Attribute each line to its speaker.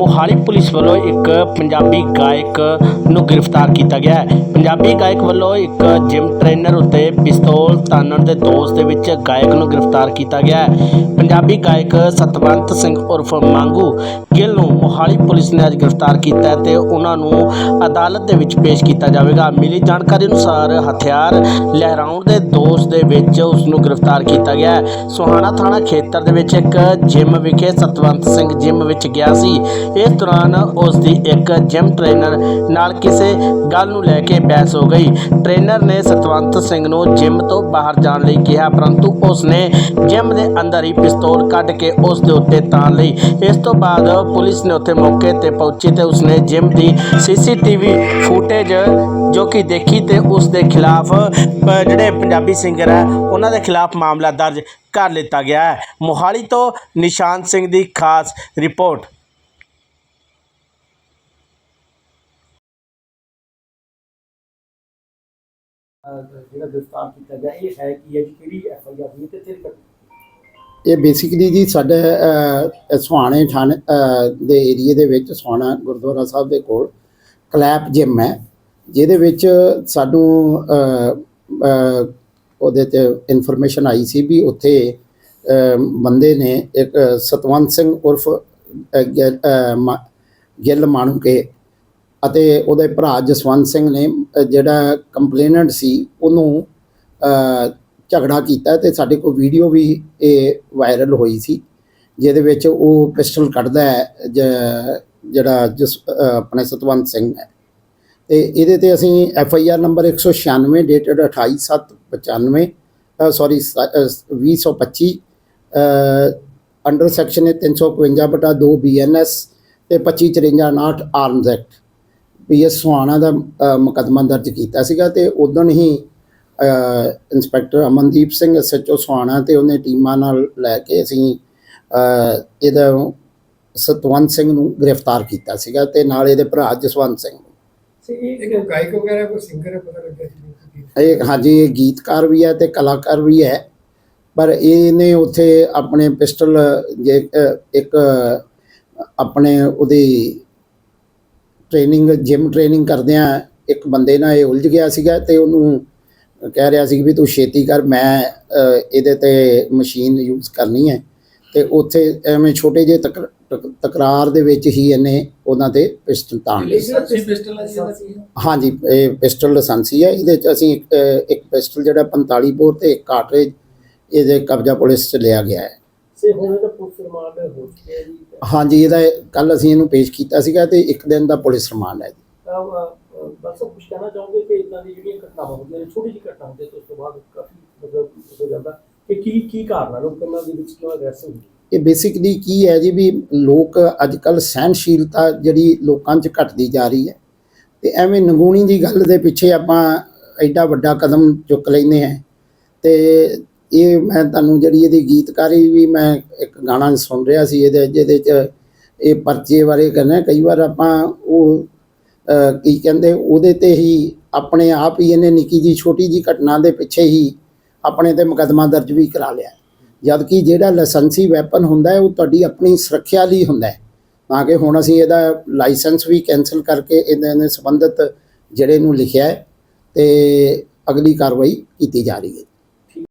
Speaker 1: Mohali police ਵੱਲੋਂ ਇੱਕ ਪੰਜਾਬੀ ਗਾਇਕ ਨੂੰ ਗ੍ਰਿਫਤਾਰ ਕੀਤਾ ਗਿਆ ਹੈ। ਪੰਜਾਬੀ ਗਾਇਕ ਵੱਲੋਂ ਇੱਕ ਜਿਮ ਟ੍ਰੇਨਰ ਉੱਤੇ ਪਿਸਤੌਲ ਤਾਨਣ ਦੇ ਦੋਸ਼ ਦੇ ਵਿੱਚ ਗਾਇਕ ਨੂੰ ਗ੍ਰਿਫਤਾਰ ਕੀਤਾ ਗਿਆ ਹੈ। ਪੰਜਾਬੀ ਗਾਇਕ ਸਤਵੰਤ ਸਿੰਘ ਉਰਫ ਮੰਗੂ ਗਿੱਲ ਨੂੰ ਮੋਹਾਲੀ ਪੁਲਿਸ ਨੇ ਅੱਜ ਗ੍ਰਿਫਤਾਰ ਕੀਤਾ ਹੈ ਤੇ ਉਹਨਾਂ ਨੂੰ ਅਦਾਲਤ ਦੇ ਵਿੱਚ ਪੇਸ਼ ਕੀਤਾ ਜਾਵੇਗਾ। ਮਿਲੀ ਜਾਣਕਾਰੀ ਅਨੁਸਾਰ ਹਥਿਆਰ ਲਹਿਰਾਉਣ ਦੇ ਦੋਸ਼ ਦੇ ਵਿੱਚ ਉਸ ਨੂੰ ਗ੍ਰਿਫਤਾਰ ਕੀਤਾ ਗਿਆ ਹੈ। ਸੋਹਾਣਾ ਥਾਣਾ ਖੇਤਰ ਦੇ ਵਿੱਚ ਇੱਕ ਜਿਮ ਵਿਖੇ ਸਤਵੰਤ ਸਿੰਘ ਜਿਮ ਵਿੱਚ ਗਿਆ ਸੀ। ਇਸ ਦੌਰਾਨ ਉਸ ਦੀ ਇੱਕ ਜਿਮ ਟ੍ਰੇਨਰ ਨਾਲ ਕਿਸੇ ਗੱਲ ਨੂੰ ਲੈ ਕੇ ਬਹਿਸ ਹੋ ਗਈ। ਟ੍ਰੇਨਰ ਨੇ ਸਤਵੰਤ ਸਿੰਘ ਨੂੰ ਜਿਮ ਤੋਂ ਬਾਹਰ ਜਾਣ ਲਈ ਕਿਹਾ, ਪਰੰਤੂ ਉਸ ਨੇ ਜਿਮ ਦੇ ਅੰਦਰ ਹੀ ਪਿਸਤੌਲ ਕੱਢ ਕੇ ਉਸ ਦੇ ਉੱਤੇ ਤਾਣ ਲਈ। ਇਸ ਤੋਂ ਬਾਅਦ ਪੁਲਿਸ ਨੇ ਉੱਥੇ ਮੌਕੇ ਤੇ ਪਹੁੰਚੀ ਤੇ ਉਸਨੇ ਜਿਮ ਦੀ ਸੀਸੀਟੀਵੀ ਫੁਟੇਜ ਜੋ ਕਿ ਦੇਖੀ ਤੇ ਉਸ ਦੇ ਖਿਲਾਫ ਜਿਹੜੇ ਪੰਜਾਬੀ ਸਿੰਗਰ ਹੈ ਉਹਨਾਂ ਦੇ ਖਿਲਾਫ ਮਾਮਲਾ ਦਰਜ ਕਰ ਲਿੱਤਾ ਗਿਆ ਹੈ। ਮੋਹਾਲੀ ਤੋਂ ਨਿਸ਼ਾਨ ਸਿੰਘ ਦੀ ਖਾਸ ਰਿਪੋਰਟ।
Speaker 2: ਜਿਹੜਾ ਗ੍ਰਿਫਤਾਰ ਕੀਤਾ ਗਿਆ ਇਹ ਹੈ ਕੀ ਹੈ ਕਿਹੜੀ ਐਫ ਆਈ ਆਰ ਹੋਈ ਤੇ ਤੇਰੀ
Speaker 3: ਇਹ ਬੇਸਿਕਲੀ ਜੀ ਸਾਡੇ ਅਹ, ਸੁਹਾਣੇ ਥਾਣੇ ਦੇ ਏਰੀਏ ਦੇ ਵਿੱਚ ਸੁਹਾਣਾ ਗੁਰਦੁਆਰਾ ਸਾਹਿਬ ਦੇ ਕੋਲ ਕਲੈਪ ਜਿਮ ਹੈ ਜਿਹਦੇ ਵਿੱਚ ਸਾਨੂੰ ਉਹਦੇ ਤੇ ਇਨਫੋਰਮੇਸ਼ਨ ਆਈ ਸੀ ਵੀ ਉੱਥੇ ਬੰਦੇ ਨੇ ਇੱਕ ਸਤਵੰਤ ਸਿੰਘ ਉਰਫ ਗਿੱਲ ਗਿ- ਅਹ, ਮਾ- ਗਿੱਲ ਅਤੇ ਉਹਦੇ ਭਰਾ ਜਸਵੰਤ ਸਿੰਘ ਨੇ ਜਿਹੜਾ ਕੰਪਲੇਨੈਂਟ ਸੀ, ਉਹਨੂੰ ਝਗੜਾ ਕੀਤਾ ਤੇ ਸਾਡੇ ਕੋਲ ਵੀਡੀਓ ਵੀ ਇਹ ਵਾਇਰਲ ਹੋਈ ਸੀ, ਜਿਹਦੇ ਵਿੱਚ ਉਹ ਪਿਸਟਲ ਕੱਢਦਾ ਹੈ, ਜ- ਜਿਹੜਾ ਜਿਸ ਆਪਣੇ ਸਤਵੰਤ ਸਿੰਘ ਹੈ। ਤੇ ਇਹਦੇ ਤੇ ਅਸੀਂ F I R number 196 dated 28/7/95 sorry 2025 under section 351 ਬਟਾ 2 ਬੀ ਐਨ ਐਸ ਤੇ 2554 arms act P S Suhana ਦਾ ਮੁਕੱਦਮਾ ਦਰਜ ਕੀਤਾ ਸੀਗਾ ਤੇ ਉਦੋਂ ਹੀ ਅ, ਇੰਸਪੈਕਟਰ ਅਮਨਦੀਪ ਸਿੰਘ ਐਸਐਚਓ ਸੁਹਾਣਾ ਤੇ ਉਹਨੇ ਟੀਮਾਂ ਨਾਲ ਲੈ ਕੇ ਅਸੀਂ ਅ, ਇਹਦਾ ਸਤਵੰਤ ਸਿੰਘ ਨੂੰ ਗ੍ਰਿਫਤਾਰ ਕੀਤਾ ਸੀਗਾ ਤੇ ਨਾਲ ਇਹਦੇ ਭਰਾ ਜਸਵੰਤ ਸਿੰਘ
Speaker 2: ਇਹ
Speaker 4: ਇੱਕ ਗਾਇਕ ਵਗੈਰਾ ਕੋਈ ਸਿੰਗਰ ਹੈ ਪਤਾ ਲੱਗਿਆ ਸੀ
Speaker 3: ਇਹ ਹਾਂਜੀ ਇਹ ਗੀਤਕਾਰ ਵੀ ਹੈ ਤੇ ਕਲਾਕਾਰ ਵੀ ਹੈ ਪਰ ਇਹਨੇ ਉੱਥੇ ਆਪਣੇ ਪਿਸਟਲ ਜੇ ਇੱਕ ਆਪਣੇ ਉਹਦੀ ਟ੍ਰੇਨਿੰਗ ਜਿਮ ਟ੍ਰੇਨਿੰਗ ਕਰਦਿਆਂ ਇੱਕ ਬੰਦੇ ਨਾਲ ਇਹ ਉਲਝ ਗਿਆ ਸੀਗਾ ਤੇ ਉਹਨੂੰ ਕਹਿ ਰਿਹਾ ਸੀ ਵੀ ਤੂੰ ਛੇਤੀ ਕਰ ਮੈਂ ਇਹਦੇ ਤੇ ਮਸ਼ੀਨ ਯੂਜ਼ ਕਰਨੀ ਹੈ। ਤੇ ਉੱਥੇ ਐਵੇਂ ਛੋਟੇ ਜਿਹੇ ਤਕ- ਤਕ- ਤਕਰਾਰ ਦੇ ਵਿੱਚ ਹੀ ਇਹਨੇ ਉਹਨਾਂ ਤੇ ਪਿਸਟਲ ਤਾਣ ਲਈ? ਹਾਂਜੀ ਇਹ ਪਿਸਟਲ ਲਾਇਸੈਂਸੀ ਹੈ। ਇਹਦੇ ਚ ਅਸੀਂ ਇੱਕ ਪਿਸਟਲ ਜਿਹੜਾ 45 ਬੋਰ ਤੇ ਇੱਕ ਕਾਰਟ੍ਰਿਜ ਇਹਦੇ ਕਬਜ਼ਾ ਪੁਲਿਸ ਚ ਲਿਆ ਗਿਆ ਹੈ।
Speaker 2: ਸੇ ਹੁਣ ਇਹਦਾ ਪੁਲਿਸ ਰਿਮਾਂਡ ਹੋ ਚੁੱਕਿਆ ਹੈ ਜੀ।
Speaker 3: ਹਾਂਜੀ ਇਹਦਾ ਕੱਲ ਅਸੀਂ ਇਹਨੂੰ ਪੇਸ਼ ਕੀਤਾ ਸੀਗਾ ਤੇ ਇੱਕ ਦਿਨ ਦਾ ਪੁਲਿਸ ਰਿਮਾਂਡ ਹੈ ਜੀ।
Speaker 2: ਤਾਂ ਅਹ, ਅਹ, ਬਸ ਕੁਝ ਕਹਿਣਾ ਚਾਹੋਗੇ ਕਿ ਇਦਾਂ ਦੀ ਜਿਹੜੀਆਂ ਘਟਨਾਵਾਂ ਹੁੰਦੀਆਂ ਨੇ ਛੋਟੀ ਜਿਹੀ ਘਟਨਾ ਹੁੰਦੀ ਹੈ ਤੇ ਉਸ ਤੋਂ ਬਾਅਦ ਕਾਫੀ ਮਤਲਬ ਹੋ ਜਾਂਦਾ ਕਿ ਕੀ ਕੀ ਕਾਰਨ ਹੈ ਲੋਕਾਂ ਦੇ ਵਿੱਚ ਕਿਉਂ ਅਗਰੈਸਿਵ ਹੁੰਦੀ ਹੈ
Speaker 3: ਇਹ ਬੇਸਿਕਲੀ ਕੀ ਹੈ ਜੀ ਵੀ ਲੋਕ ਅੱਜ ਕੱਲ ਸਹਿਨਸ਼ੀਲਤਾ ਜਿਹੜੀ ਲੋਕਾਂ 'ਚ ਘਟਦੀ ਜਾ ਰਹੀ ਹੈ ਤੇ ਐਵੇਂ ਨਗੂਣੀ ਦੀ ਗੱਲ ਦੇ ਪਿੱਛੇ ਆਪਾਂ ਐਡਾ ਵੱਡਾ ਕਦਮ ਚੁੱਕ ਲੈਂਦੇ ਆ ਤੇ ਇਹ ਮੈਂ ਤੁਹਾਨੂੰ ਜਿਹੜੀ ਇਹਦੀ ਗੀਤਕਾਰੀ ਵੀ ਮੈਂ ਇੱਕ ਗਾਣਾ ਸੁਣ ਰਿਹਾ ਸੀ ਇਹਦੇ, ਜਿਹਦੇ 'ਚ ਇਹ ਪਰਚੇ ਬਾਰੇ ਕਹਿੰਦਾ ਕਈ ਵਾਰ ਆਪਾਂ ਉਹ ਕੀ ਕਹਿੰਦੇ, ਉਹਦੇ ਤੇ ਹੀ ਆਪਣੇ ਆਪ ਹੀ ਇਹਨੇ ਨਿੱਕੀ ਜੀ ਛੋਟੀ ਜੀ ਘਟਨਾ ਦੇ ਪਿੱਛੇ ਹੀ ਆਪਣੇ ਤੇ ਮੁਕੱਦਮਾ ਦਰਜ ਵੀ ਕਰਾ ਲਿਆ। ਜਦ ਕਿ ਜਿਹੜਾ ਲਾਇਸੈਂਸੀ ਵੈਪਨ ਹੁੰਦਾ ਹੈ, ਉਹ ਤੁਹਾਡੀ ਆਪਣੀ ਸੁਰੱਖਿਆ ਲਈ ਹੁੰਦਾ ਹੈ। ਤਾਂ ਕਿ ਹੁਣ ਅਸੀਂ ਇਹਦਾ ਲਾਇਸੈਂਸ ਵੀ ਕੈਨਸਲ ਕਰਕੇ ਇਹਦੇ ਨਾਲ ਸੰਬੰਧਿਤ ਜਿਹੜੇ ਨੂੰ ਲਿਖਿਆ ਹੈ, ਤੇ ਅਗਲੀ ਕਾਰਵਾਈ ਕੀਤੀ ਜਾ ਰਹੀ ਹੈ